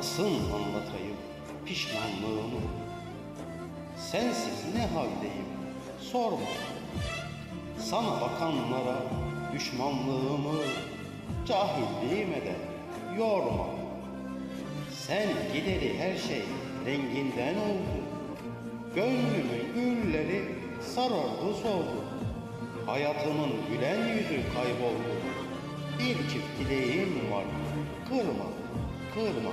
Nasıl anlatayım pişmanlığımı. Sensiz ne haldeyim sorma. Sana bakanlara düşmanlığımı Cahilliğime de yorma. Sen gideri her şey renginden oldu. Gönlümün gülleri sarardı soldu Hayatımın gülen yüzü kayboldu. Bir çift dileğim var Kırma, kırma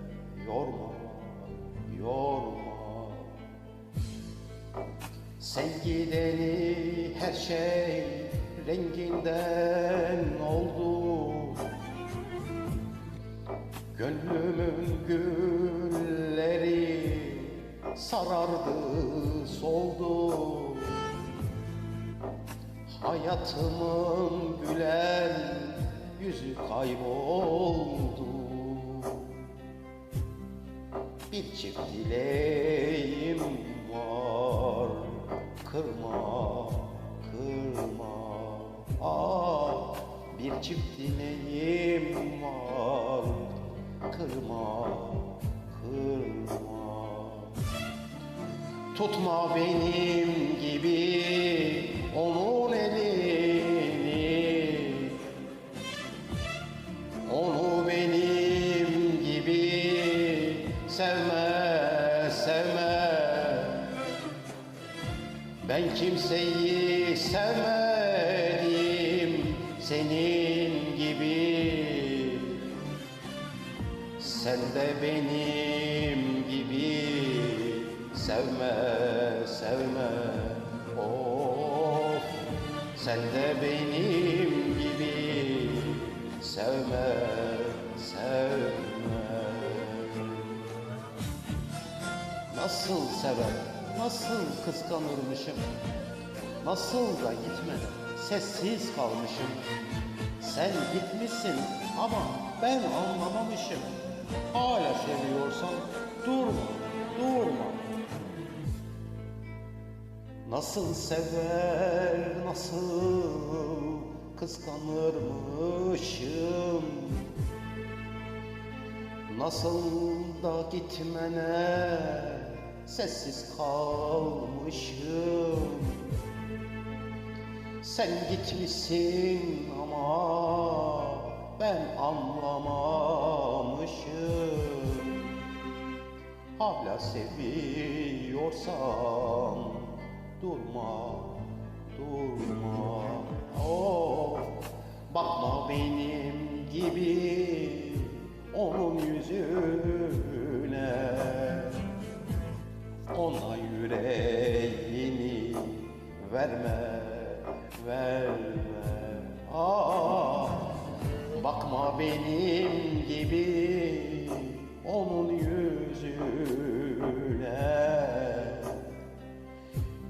Sen gideni her şey renginden oldu. Gönlümün gülleri sarardı, soldu. Hayatımın gülen yüzü kayboldu. Bir çift dileğim Kırma, kırma. Ah, bir çift dileğim var. Kırma, kırma. Tutma benim gibi onun elini Ben kimseyi sevmedim senin gibi. Sen de benim gibi. Sevme, sevme Of. Sen de benim gibi. Sevme, sevme. Nasıl sever, nasıl kıskanırmışım? Nasıl da gitmeden sessiz kalmışım. Sen gitmişsin ama ben anlamamışım. Hala seviyorsan durma, durma. Nasıl sever, nasıl kıskanırmışım? Nasıl da gitmene sessiz kalmışım. Sen gitmişsin ama ben anlamamışım. Hala seviyorsan durma, durma. Oh, bakma benim gibi verme Ah, bakma benim gibi onun yüzüne.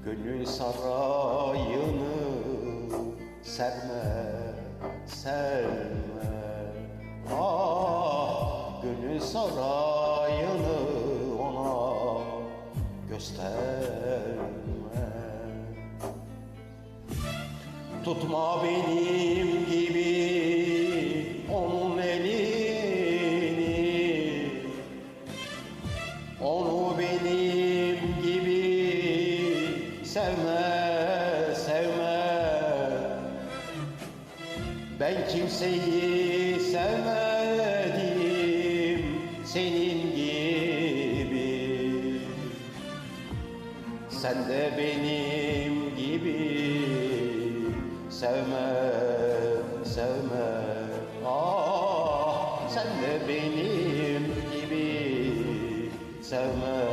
Gönül sarayını serme, serme. Ah, gönül sarayını ona gösterme Tutma benim gibi onun elini. Onu benim gibi sevme, sevme. Ben kimseyi sevmedim senin gibi. Sen de benim gibi sevme, sevme. Ah sen de benim gibi sevme,